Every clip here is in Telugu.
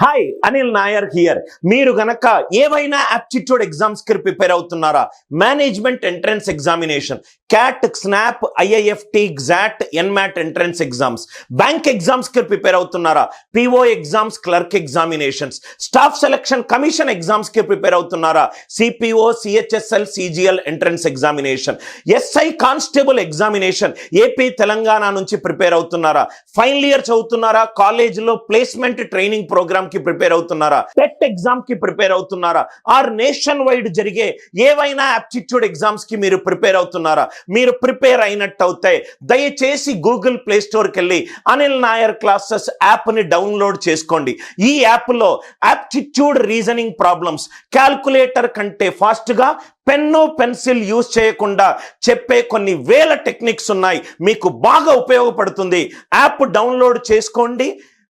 Ha! Hi Anil Nair here మీరు గనక ఏవైనా యాప్టిట్యూడ్ ఎగ్జామ్స్కి ప్రిపేర్ అవుతున్నారా? Management entrance examination CAT SNAP IIFT XAT NMAT entrance exams bank ఎగ్జామ్స్కి ప్రిపేర్ అవుతున్నారా? PO exams clerk examinations staff selection commission ఎగ్జామ్స్కి ప్రిపేర్ అవుతున్నారా? CPO CHSL CGL entrance examination SI constable examination AP Telangana నుంచి ప్రిపేర్ అవుతున్నారా? ఫైనల్ ఇయర్ చదువుతున్నారా? కాలేజీలో ప్లేస్మెంట్ ట్రైనింగ్ ప్రోగ్రామ్కి ప్రిపేర్ అవుతున్నారా? టెట్ ఎగ్జామ్కి ప్రిపేర్ అవుతున్నారా? ఆర్ నేషన్ వైడ్ జరిగే ఏవైనా ఆప్టిట్యూడ్ ఎగ్జామ్స్కి మీరు ప్రిపేర్ అవుతున్నారా? మీరు ప్రిపేర్ అయినట్టు అవుతాయి. దయచేసి గూగుల్ ప్లే స్టోర్కి వెళ్ళి అనిల్ నాయర్ క్లాసెస్ యాప్ని డౌన్లోడ్ చేసుకోండి. ఈ యాప్లో ఆప్టిట్యూడ్ రీజనింగ్ ప్రాబ్లమ్స్ క్యాల్కులేటర్ కంటే ఫాస్ట్గా పెన్ను పెన్సిల్ యూజ్ చేయకుండా చెప్పే కొన్ని వేల టెక్నిక్స్ ఉన్నాయి. మీకు బాగా ఉపయోగపడుతుంది. యాప్ డౌన్లోడ్ చేసుకోండి.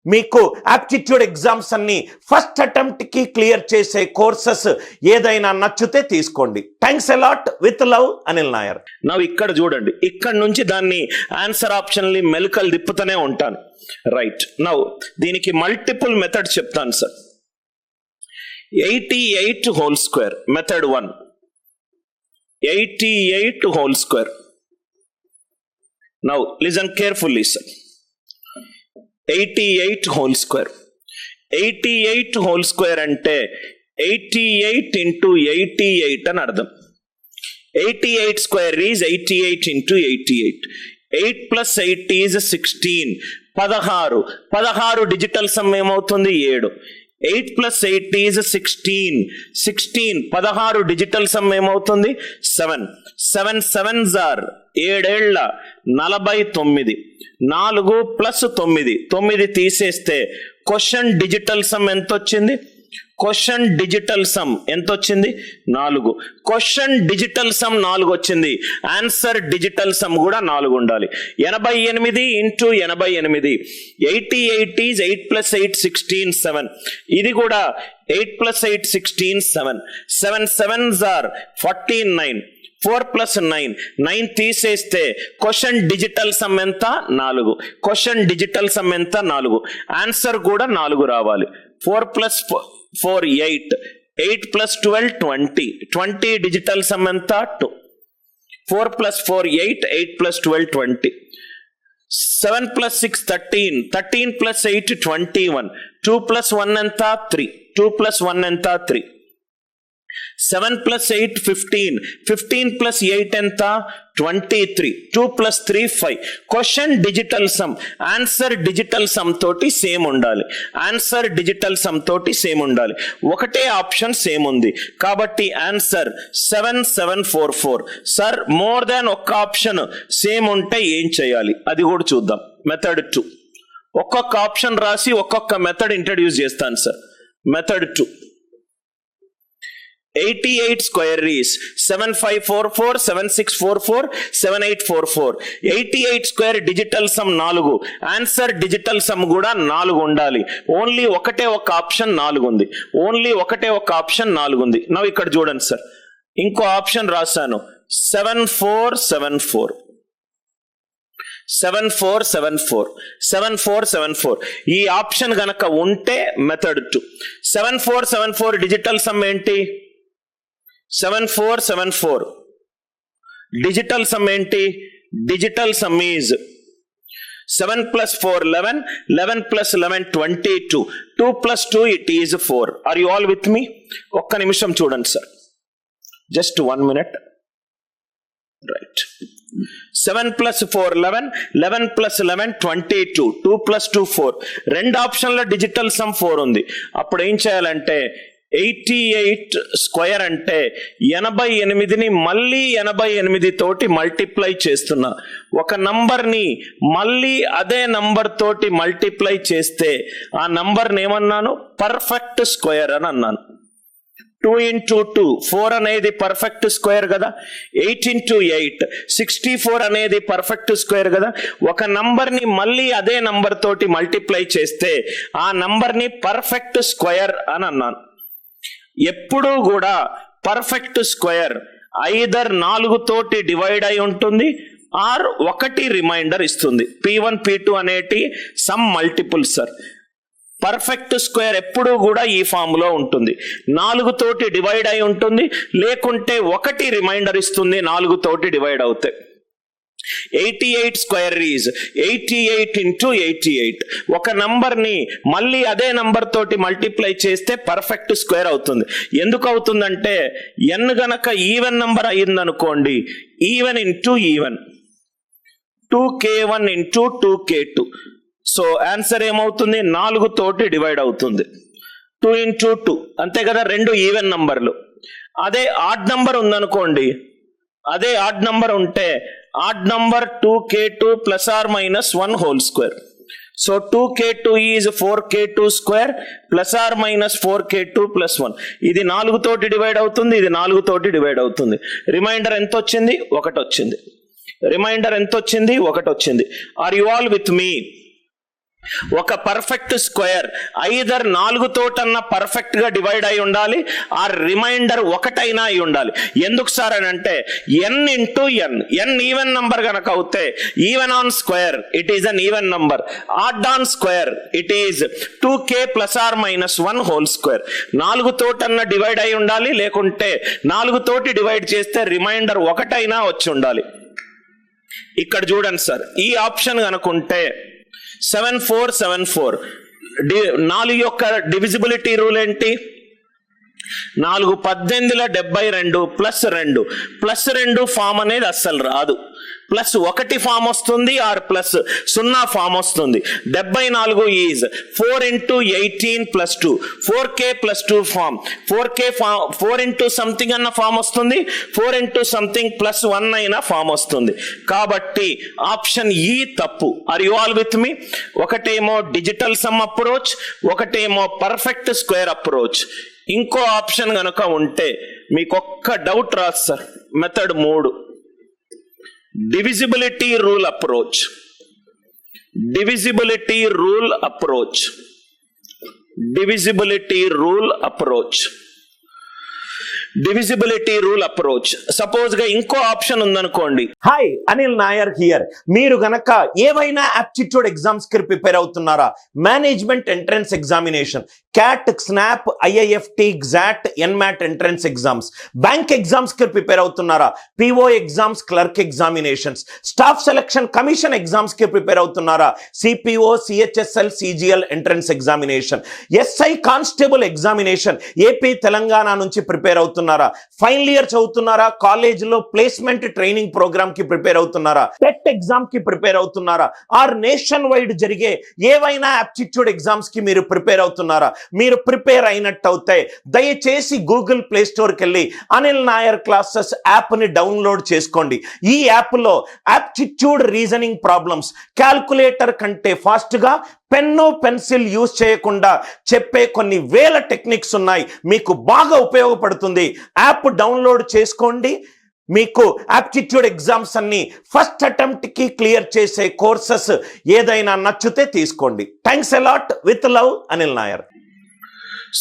మీకు ఆప్టిట్యూడ్ ఎగ్జామ్స్ అన్ని ఫస్ట్ అటెంప్ట్కి క్లియర్ చేసే కోర్సెస్ ఏదైనా నచ్చితే తీసుకోండి. Thanks a lot with love Anil Nair నా ఇక్కడ చూడండి. ఇక్కడ నుంచి దాన్ని ఆన్సర్ ఆప్షన్లీ మెలకలు తిప్పుతూనే ఉంటాను. రైట్ నౌ దీనికి మల్టిపుల్ మెథడ్ చెప్తాను sir eighty eight whole square method one eighty eight whole square now listen carefully sir eighty eight whole square. Eighty eight whole square అంటే eighty eight into eighty eight అని అర్థం. Eighty eight square is eighty eight into eighty eight. Eight plus eight is sixteen. పదహారు. పదహారు డిజిటల్ సమ్ ఏమవుతుంది? ఏడు. Eight plus eight is sixteen. Sixteen. పదహారు డిజిటల్ సమ్ ఏమవుతుంది? సెవెన్. సెవెన్ సెవెన్ జార్ ఏడేళ్ళ నలభై తొమ్మిది. నాలుగు ప్లస్ తొమ్మిది. తొమ్మిది తీసేస్తే క్వశ్చన్ డిజిటల్ సమ్ ఎంత వచ్చింది క్వశ్చన్ డిజిటల్ సమ్ ఎంత వచ్చింది నాలుగు. క్వశ్చన్ డిజిటల్ సమ్ నాలుగు వచ్చింది ఆన్సర్ డిజిటల్ సమ్ కూడా నాలుగు ఉండాలి ఎనభై ఎనిమిది ఇంటూ ఎనభై ఎనిమిది. Eighty eight is eight plus eight sixteen seven. ఇది కూడా eight plus eight sixteen seven. Seven seven jar forty nine four plus nine. Nine తీసేస్తే క్వశ్చన్ డిజిటల్ సమ్ ఎంత? నాలుగు. క్వశ్చన్ డిజిటల్ సమ్ ఎంత? నాలుగు. ఆన్సర్ కూడా నాలుగు రావాలి. Four plus four eight. Eight plus twelve twenty. Twenty digital sum ఎంత? Two. Four plus four eight eight plus twelve twenty. Seven plus six thirteen. Thirteen plus eight twenty one. Two plus one ఎంత? త్రీ. టూ ప్లస్ వన్ ఎంత? Three. Seven plus eight fifteen fifteen plus eight ఎంత? Twenty three two plus three five question digital sum answer digital sum తోటి సేమ్ ఉండాలి. ఆన్సర్ డిజిటల్ సమ్ తోటి సేమ్ ఉండాలి. ఒకటే ఆప్షన్ సేమ్ ఉంది. కాబట్టి answer seven seven four four sir more than ఒక్క ఆప్షన్ సేమ్ ఉంటే ఏం చేయాలి? అది కూడా చూద్దాం. మెథడ్ టూ ఒక్కొక్క ఆప్షన్ రాసి ఒక్కొక్క మెథడ్ ఇంట్రడ్యూస్ చేస్తాను sir method two eighty eight square రీస్ seven five four four seven six four four seven eight four four. Eighty eight square digital sum నాలుగు. ఆన్సర్ డిజిటల్ సమ్ కూడా నాలుగు ఉండాలి. ఓన్లీ ఒకటే ఒక ఆప్షన్ నాలుగు ఉంది ఓన్లీ ఒకటే ఒక ఆప్షన్ నాలుగు ఉంది నవ్వు ఇక్కడ చూడండి సార్. ఇంకో ఆప్షన్ రాశాను. Seven four seven four. Seven four seven four. Seven four seven four. ఈ ఆప్షన్ గనక ఉంటే method two. Seven four seven four digital sum ఏంటి? Seven four seven four digital sum ఏంటి? Digital sum is seven plus four eleven eleven plus eleven twenty two two plus two it is four are you all with me ఒక్క నిమిషం చూడండి sir just one minute right seven plus four eleven eleven plus eleven twenty two two plus two four రెండు ఆప్షన్లో డిజిటల్ సమ్ ఫోర్ ఉంది. అప్పుడు ఏం చేయాలంటే ఎయిటీ ఎయిట్ స్క్వేర్ అంటే ఎనభై ఎనిమిదిని మళ్ళీ ఎనభై ఎనిమిది తోటి మల్టిప్లై చేస్తున్నా. ఒక నంబర్ని మళ్ళీ అదే నంబర్ తోటి మల్టిప్లై చేస్తే ఆ నంబర్ని ఏమన్నాను? పర్ఫెక్ట్ స్క్వేర్ అని అన్నాను. టూ ఇంటూ టూ ఫోర్ అనేది పర్ఫెక్ట్ స్క్వేర్ కదా? Eight into eight sixty four అనేది పర్ఫెక్ట్ స్క్వేర్ కదా? ఒక నంబర్ని మళ్ళీ అదే నంబర్ తోటి మల్టిప్లై చేస్తే ఆ నంబర్ని పర్ఫెక్ట్ స్క్వేర్ అని అన్నాను. ఎప్పుడూ కూడా పర్ఫెక్ట్ స్క్వేర్ ఐదర్ నాలుగు తోటి డివైడ్ అయి ఉంటుంది ఆర్ ఒకటి రిమైండర్ ఇస్తుంది. పి వన్ పి టూ అనేటి some multiple sir perfect square ఎప్పుడూ కూడా ఈ ఫామ్లో ఉంటుంది. నాలుగు తోటి డివైడ్ అయి ఉంటుంది లేకుంటే ఒకటి రిమైండర్ ఇస్తుంది నాలుగు తోటి డివైడ్ అవుతాయి eighty eight square is eighty eight into eighty eight. ఒక నంబర్ని మళ్ళీ అదే నంబర్ తోటి మల్టిప్లై చేస్తే పర్ఫెక్ట్ స్క్వేర్ అవుతుంది. ఎందుకు అవుతుందంటే ఎన్ గనక even number అయ్యిందనుకోండి even into even. Two k one into two k two. So answer ఏమవుతుంది? నాలుగు తోటి డివైడ్ అవుతుంది. Two into two. అంతే కదా రెండు ఈవెన్ నంబర్లు. అదే ఆడ్ నంబర్ ఉందనుకోండి అదే ఆడ్ నంబర్ ఉంటే odd number two k two plus or minus one whole square. So two k two is four k two square plus or minus four k two plus one. ఇది నాలుగు తోటి డివైడ్ అవుతుంది ఇది నాలుగు తోటి డివైడ్ అవుతుంది. రిమైండర్ ఎంత వచ్చింది ఒకటి వచ్చింది రిమైండర్ ఎంత వచ్చింది ఒకటి వచ్చింది are you all with me? ఒక పర్ఫెక్ట్ స్క్వేర్ ఐదర్ నాలుగు తోటన్న పర్ఫెక్ట్గా డివైడ్ అయి ఉండాలి ఆ రిమైండర్ ఒకటైనా అయి ఉండాలి. ఎందుకు సార్ అని అంటే n into n n even number కనుక అవుతే even on square it is an even number odd on square it is two k plus or minus one whole square నాలుగు తోటన్న డివైడ్ అయి ఉండాలి లేకుంటే నాలుగు తోటి డివైడ్ చేస్తే రిమైండర్ ఒకటైనా వచ్చి ఉండాలి. ఇక్కడ చూడండి సార్ ఈ option కనుకుంటే seven four seven four D నాలుగు యొక్క డివిజిబిలిటీ రూల్ ఏంటి? నాలుగు పద్దెనిమిదిల డెబ్బై రెండు ప్లస్ రెండు. ప్లస్ రెండు ఫామ్ అనేది అస్సలు రాదు. ప్లస్ ఒకటి ఫామ్ వస్తుంది ఆర్ ప్లస్ సున్నా ఫామ్ వస్తుంది. డెబ్బై నాలుగు is four into eighteen plus two. Four k plus two form. Four k form four into something అన్న ఫామ్ వస్తుంది. Four into something plus one అయినా ఫామ్ వస్తుంది. కాబట్టి ఆప్షన్ ఈ తప్పు. Are you all with me ఒకటేమో డిజిటల్ సమ్ అప్రోచ్ ఒకటేమో పర్ఫెక్ట్ స్క్వేర్ అప్రోచ్. ఇంకో ఆప్షన్ కనుక ఉంటే మీకు ఒక్క డౌట్ రాదు సార్. మెథడ్ మూడు. Divisibility rule approach divisibility rule approach divisibility rule approach divisibility rule approach సపోజ్గా ఇంకో ఆప్షన్ ఉందనుకోండి. హాయ్ అనిల్ నాయర్ హియర్ మీరు గనక ఏవైనా ఆప్టిట్యూడ్ ఎగ్జామ్స్కి ప్రిపేర్ అవుతున్నారా? Management entrance examination CAT SNAP IIFT XAT NMAT entrance exams bank ఎగ్జామ్స్కి ప్రిపేర్ అవుతున్నారా? PO exams clerk examinations staff selection commission ఎగ్జామ్స్కి ప్రిపేర్ అవుతున్నారా? CPO CHSL CGL entrance examination SI constable examination AP Telangana నుంచి ప్రిపేర్ అవుతున్నారా? ఫైనల్ ఇయర్ చదువుతున్నారా? కాలేజీలో ప్లేస్మెంట్ ట్రైనింగ్ ప్రోగ్రామ్కి ప్రిపేర్ అవుతున్నారా? టెట్ ఎగ్జామ్కి ప్రిపేర్ అవుతున్నారా? ఆర్ నేషన్ వైడ్ జరిగే ఏవైనా ఆప్టిట్యూడ్ ఎగ్జామ్స్కి మీరు ప్రిపేర్ అవుతున్నారా? మీరు ప్రిపేర్ అయినట్టు అవుతాయి. దయచేసి గూగుల్ ప్లే స్టోర్కి వెళ్ళి అనిల్ నాయర్ క్లాసెస్ యాప్ని డౌన్లోడ్ చేసుకోండి. ఈ యాప్లో యాప్టిట్యూడ్ రీజనింగ్ ప్రాబ్లమ్స్ క్యాల్కులేటర్ కంటే ఫాస్ట్గా పెన్ను పెన్సిల్ యూజ్ చేయకుండా చెప్పే కొన్ని వేల టెక్నిక్స్ ఉన్నాయి. మీకు బాగా ఉపయోగపడుతుంది. యాప్ డౌన్లోడ్ చేసుకోండి. మీకు యాప్టిట్యూడ్ ఎగ్జామ్స్ అన్ని ఫస్ట్ అటెంప్ట్కి క్లియర్ చేసే కోర్సెస్ ఏదైనా నచ్చితే తీసుకోండి. Thanks a lot with love Anil Nair.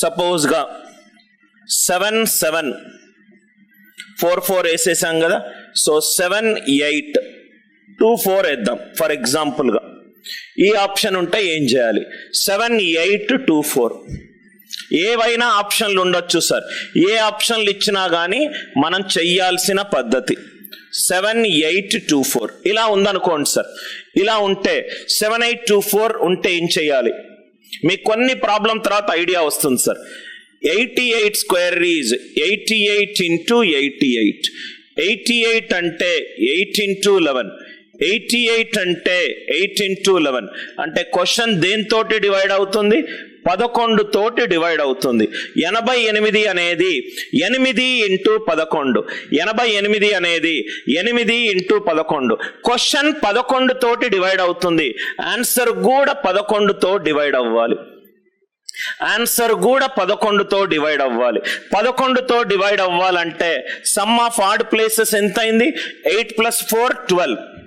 సపోజ్గా seven seven four four వేసేసాం కదా. So seven eight two four వేద్దాం. ఫర్ ఎగ్జాంపుల్గా ఈ ఆప్షన్ ఉంటే ఏం చేయాలి? Seven eight two four. ఏవైనా ఆప్షన్లు ఉండొచ్చు సార్. ఏ ఆప్షన్లు ఇచ్చినా కానీ మనం చెయ్యాల్సిన పద్ధతి. Seven eight two four. ఇలా ఉందనుకోండి సార్. ఇలా ఉంటే సెవెన్ ఎయిట్ టూ ఫోర్ ఉంటే ఏం చేయాలి? మీకు కొన్ని ప్రాబ్లం తర్వాత ఐడియా వస్తుంది sir. Eighty eight square is eighty eight into eighty eight. Eighty eight అంటే eight into eleven. Eighty eight అంటే ఎయిట్ ఇంటూ లెవెన్. అంటే క్వశ్చన్ దేనితోటి డివైడ్ అవుతుంది? పదకొండు తోటి డివైడ్ అవుతుంది. ఎనభై ఎనిమిది అనేది ఎనిమిది ఇంటూ పదకొండు. ఎనభై ఎనిమిది అనేది ఎనిమిది ఇంటూ పదకొండు. క్వశ్చన్ పదకొండు తోటి డివైడ్ అవుతుంది. ఆన్సర్ కూడా పదకొండుతో డివైడ్ అవ్వాలి. ఆన్సర్ కూడా పదకొండుతో డివైడ్ అవ్వాలి. పదకొండుతో డివైడ్ అవ్వాలంటే సమ్ ఆఫ్ ఆడ్ ప్లేసెస్ ఎంత అయింది eight plus four twelve.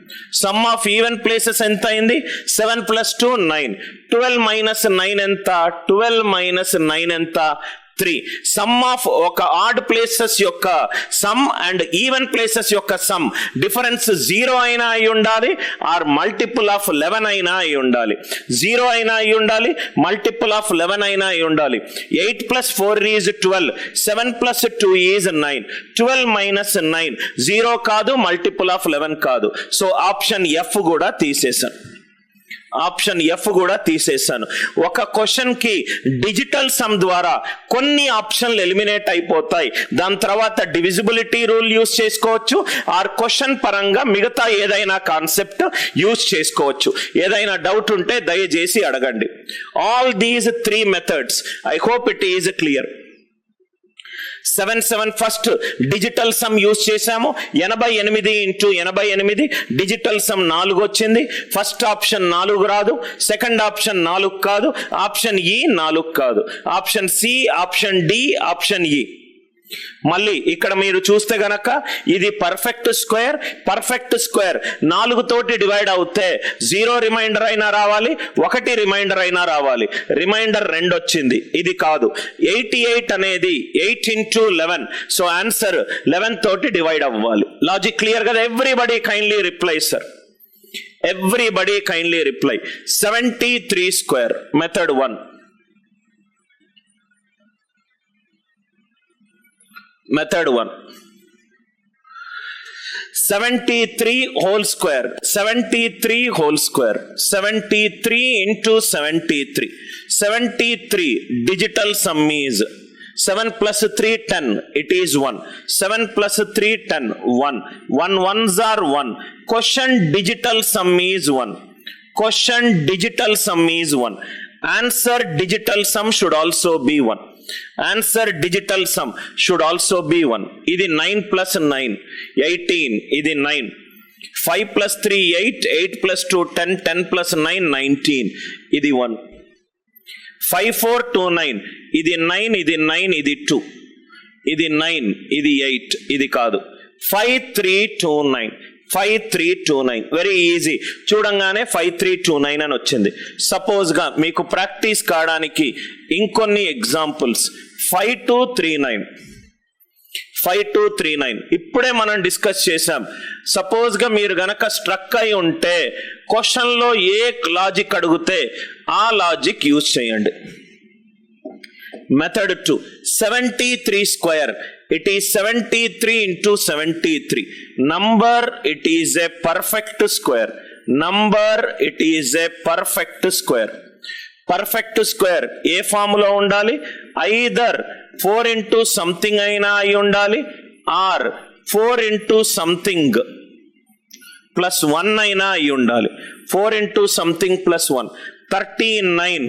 Sum of even places ఎంత అయింది seven plus two nine twelve minus nine ఎంత ట్వెల్వ్ మైనస్ నైన్ ఎంత త్రీ సమ్ ఆఫ్ ఒక ఆడ్ ప్లేసెస్ యొక్క సమ్ అండ్ ఈవెన్ ప్లేసెస్ యొక్క సమ్ డిఫరెన్స్ జీరో అయినా అయి ఉండాలి ఆర్ మల్టిపుల్ ఆఫ్ లెవెన్ అయినా అయి ఉండాలి. జీరో అయినా అయి ఉండాలి మల్టిపుల్ ఆఫ్ లెవెన్ అయినా అయి ఉండాలి. Eight plus four is twelve seven plus two is nine twelve minus nine zero కాదు మల్టిపుల్ ఆఫ్ లెవెన్ కాదు. సో ఆప్షన్ ఎఫ్ కూడా తీసేశాను. ఆప్షన్ ఎఫ్ కూడా తీసేశాను. ఒక క్వశ్చన్కి డిజిటల్ సమ్ ద్వారా కొన్ని ఆప్షన్లు ఎలిమినేట్ అయిపోతాయి. దాని తర్వాత డివిజిబిలిటీ రూల్ యూస్ చేసుకోవచ్చు. ఆర్ క్వశ్చన్ పరంగా మిగతా ఏదైనా కాన్సెప్ట్ యూస్ చేసుకోవచ్చు. ఏదైనా డౌట్ ఉంటే దయచేసి అడగండి. All these three methods I hope it is clear seven seven first digital sum use చేశాము. ఎనభై ఎనిమిది ఇంటూ ఎనభై ఎనిమిది డిజిటల్ సమ్ నాలుగు వచ్చింది. ఫస్ట్ ఆప్షన్ నాలుగు రాదు. సెకండ్ ఆప్షన్ నాలుగు కాదు. ఆప్షన్ ఈ e నాలుగు కాదు. Option C option D option E మళ్ళీ ఇక్కడ మీరు చూస్తే గనక ఇది పర్ఫెక్ట్ స్క్వేర్ పర్ఫెక్ట్ స్క్వేర్ నాలుగు తోటి డివైడ్ అవుతే జీరో రిమైండర్ అయినా రావాలి ఒకటి రిమైండర్ అయినా రావాలి. రిమైండర్ రెండు వచ్చింది. ఇది కాదు. ఎయిటీ ఎయిట్ అనేది eight into eleven so answer eleven తోటి డివైడ్ అవ్వాలి. లాజిక్ క్లియర్ కదా? Everybody kindly reply sir everybody kindly reply seventy three square method one method 1 73 whole square. 73 whole square. 73 into 73 73 digital sum is 7 plus 3 10 it is 1 7 plus 3 10 1 1 ones are 1 question digital sum is 1 question digital sum is 1 answer digital sum should also be 1 answer digital sum should also be one ఇది నైన్ ప్లస్ నైన్ ఎయిటీన్ ఇది nine five plus three eight eight plus two ten ten plus nine nineteen ఇది one five four two nine ఇది నైన్ ఇది నైన్ ఇది టూ ఇది నైన్ ఇది ఎయిట్ ఇది కాదు. Five three two nine five three two nine very easy చూడంగానే ఫైవ్ త్రీ టూ నైన్ అని వచ్చింది. సపోజ్గా మీకు ప్రాక్టీస్ కావడానికి ఇంకొన్ని examples five two three nine five two three nine ఇప్పుడే మనం డిస్కస్ చేసాం సపోజ్గా మీరు గనక స్ట్రక్ అయి ఉంటే క్వశ్చన్లో ఏ లాజిక్ అడిగితే ఆ లాజిక్ యూజ్ చేయండి. Method two seventy three square it is seventy three into seventy three number it is a perfect square number it is a perfect square perfect square ఏ ఫామ్లో ఉండాలి? ఐదర్ ఫోర్ ఇంటూ సంథింగ్ అయినా అయి ఉండాలి or four into something plus one అయినా అయి ఉండాలి. Four into something plus one thirty nine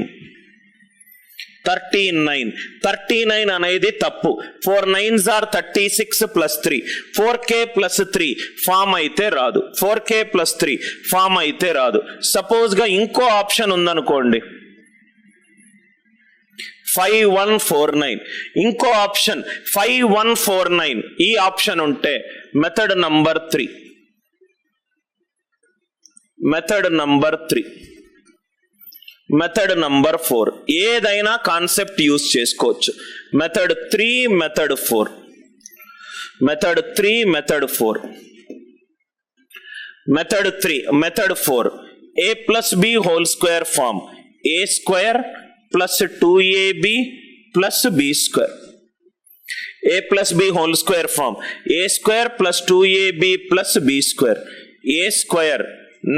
thirty nine. Thirty nine అనేది తప్పు. Four nines or thirty six plus three. Four k plus three form అయితే రాదు. Four k plus three form అయితే రాదు. సపోజ్గా ఇంకో ఆప్షన్ ఉందనుకోండి. Five one four nine. ఇంకో option five one four nine. ఈ ఆప్షన్ ఉంటే method number three. Method number three. Method number four ఏదైనా కాన్సెప్ట్ యూస్ చేసుకోవచ్చు. Method three method four method three method four method three method four a plus b whole square form a square plus two ab plus b square a plus b whole square form a square plus two ab plus b square a square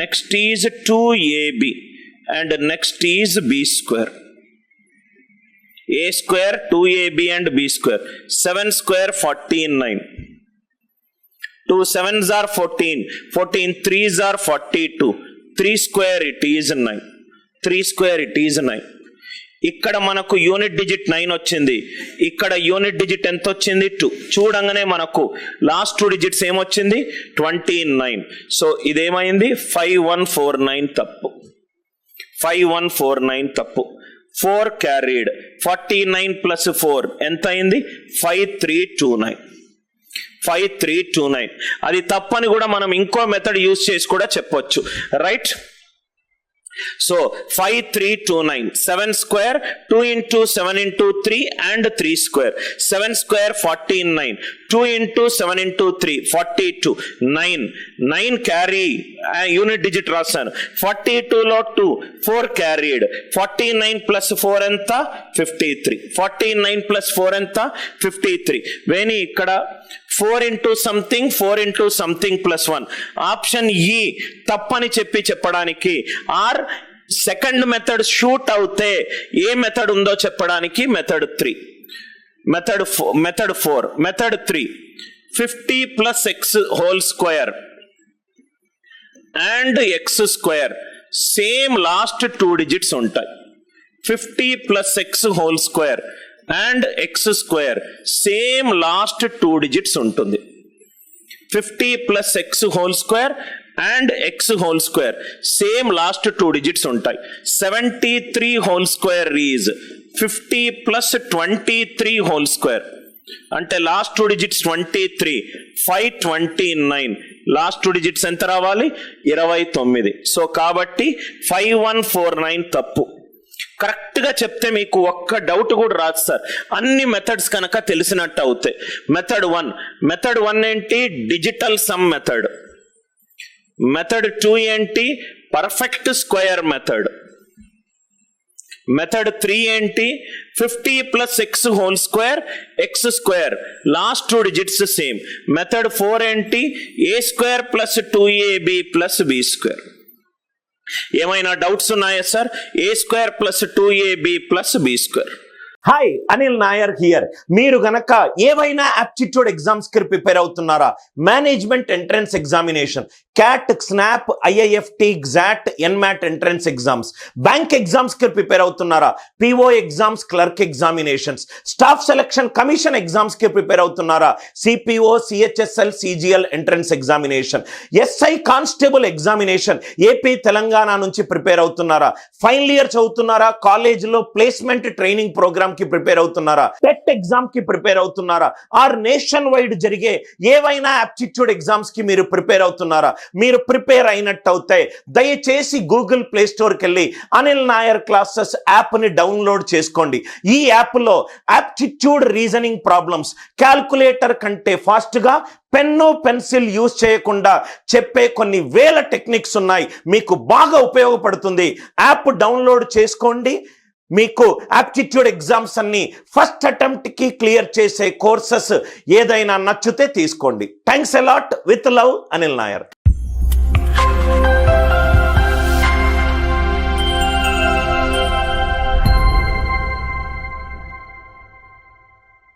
next is two ab and next is b square. A square 2ab and b square. 7 square 49 2 7s are 14 14 3s are 42 3 square it is 9 3 square it is 9 ఇక్కడ మనకు యూనిట్ డిజిట్ నైన్ వచ్చింది. ఇక్కడ యూనిట్ డిజిట్ ఎంత వచ్చింది? టూ చూడంగానే మనకు లాస్ట్ టూ డిజిట్స్ ఏమొచ్చింది? ట్వంటీ నైన్ సో ఇదేమైంది? ఫైవ్ వన్ ఫోర్ నైన్ తప్పు. ఫైవ్ వన్ ఫోర్ నైన్ తప్పు. Four carried. Forty nine plus four. ఎంత అయింది five three two nine. Five three two nine. అది తప్పని కూడా మనం ఇంకో మెథడ్ యూస్ చేసి కూడా చెప్పొచ్చు. Right? So five three two nine seven square two into seven into three and three square seven square forty nine two into seven into three forty two nine nine carry unit digit రాశాను ఫార్టీ టూలో two four carried forty nine plus four ఎంత fifty three forty nine plus four ఎంత ఫిఫ్టీ త్రీ వేణి ఇక్కడ four into something four into something plus one. Option ఈ తప్పని చెప్పి చెప్పడానికి. ఆర్ సెకండ్ మెథడ్ షూట్ అవుతే ఏ మెథడ్ ఉందో చెప్పడానికి method three. Method method four method three. Fifty plus x whole square. And x square. Same last two digits ఉంటాయి. Fifty plus x whole square. And x square same last two digits ఉంటుంది. Fifty plus x whole square and x whole square same last two digits ఉంటాయి. Seventy three whole square is fifty plus twenty three whole square అంటే last two digits twenty three five twenty nine last two digits ఎంత రావాలి? ఇరవై తొమ్మిది. సో కాబట్టి ఫైవ్ వన్ ఫోర్ నైన్ తప్పు. కరెక్ట్గా చెప్తే మీకు ఒక్క డౌట్ కూడా రాదు సార్. అన్ని మెథడ్స్ కనుక తెలిసినట్టు అవుతాయి మెథడ్ వన్. మెథడ్ వన్ ఏంటి? Digital sum method. Method two ఏంటి? Perfect square method. Method three ఏంటి? Fifty plus x whole square x square. Last two digits same. Method four ఏంటి? A square plus two ab plus b square. ఏమైనా డౌట్స్ ఉన్నాయా sir a square plus two ab plus b square hi Anil Nair here మీరు గనక ఏవైనా యాప్టిట్యూడ్ ఎగ్జామ్స్కి ప్రిపేర్ అవుతున్నారా? Management entrance examination CAT SNAP IIFT XAT NMAT entrance exams bank ఎగ్జామ్స్కి ప్రిపేర్ అవుతున్నారా? PO exams clerk examinations staff selection commission ఎగ్జామ్స్కి ప్రిపేర్ అవుతున్నారా? CPO CHSL CGL entrance examination SI constable examination AP Telangana నుంచి ప్రిపేర్ అవుతున్నారా? ఫైనల్ ఇయర్ చదువుతున్నారా? కాలేజీలో ప్లేస్మెంట్ ట్రైనింగ్ ప్రోగ్రామ్కి ప్రిపేర్ అవుతున్నారా? టెట్ ఎగ్జామ్కి ప్రిపేర్ అవుతున్నారా? ఆర్ నేషన్ వైడ్ జరిగే ఏవైనా ఆప్టిట్యూడ్ ఎగ్జామ్స్కి మీరు ప్రిపేర్ అవుతున్నారా? మీరు ప్రిపేర్ అయినట్టు అవుతాయి దయచేసి గూగుల్ ప్లే స్టోర్కి వెళ్ళి అనిల్ నాయర్ క్లాసెస్ యాప్ని డౌన్లోడ్ చేసుకోండి. ఈ యాప్లో ఆప్టిట్యూడ్ రీజనింగ్ ప్రాబ్లమ్స్ క్యాల్కులేటర్ కంటే ఫాస్ట్గా పెన్ను పెన్సిల్ యూజ్ చేయకుండా చెప్పే కొన్ని వేల టెక్నిక్స్ ఉన్నాయి. మీకు బాగా ఉపయోగపడుతుంది. యాప్ డౌన్లోడ్ చేసుకోండి. మీకు యాప్టిట్యూడ్ ఎగ్జామ్స్ అన్ని ఫస్ట్ అటెంప్ట్కి క్లియర్ చేసే కోర్సెస్ ఏదైనా నచ్చితే తీసుకోండి. Thanks a lot with love Anil Nair.